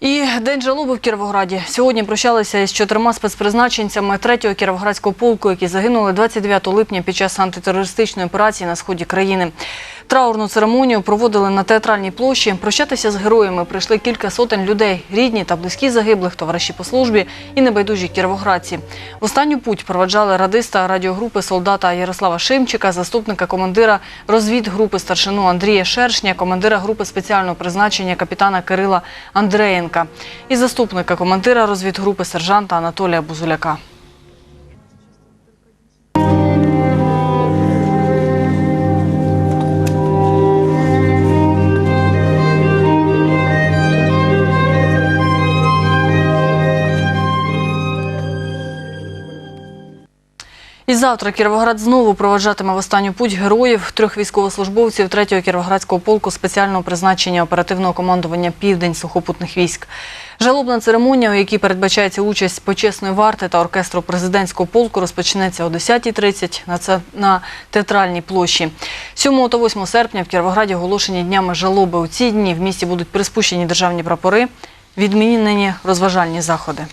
І день жалоби в Кіровограді. Сьогодні прощалися із чотирма спецпризначенцями 3-го Кіровоградського полку, які загинули 29 липня під час антитерористичної операції на сході країни. Траурну церемонію проводили на театральній площі. Прощатися з героями прийшли кілька сотень людей, рідні та близькі загиблих, товариші по службі і небайдужі кіровоградці. В останню путь проведжали радиста радіогрупи солдата Ярослава Шимчика, заступника командира розвідгрупи старшину Андрія Шершня, командира групи спеціального призначення капітана Кирила Андреєнка і заступника командира розвідгрупи сержанта Анатолія Бузуляка. І завтра Кіровоград знову проведжатиме в останню путь героїв трьох військовослужбовців 3-го Кіровоградського полку спеціального призначення оперативного командування Південь сухопутних військ. Жалобна церемонія, у якій передбачається участь почесної варти та оркестру президентського полку, розпочнеться о 10.30 на це на театральній площі. 7 та 8 серпня в Кіровограді оголошені днями жалоби. У ці дні в місті будуть приспущені державні прапори, відмінені розважальні заходи.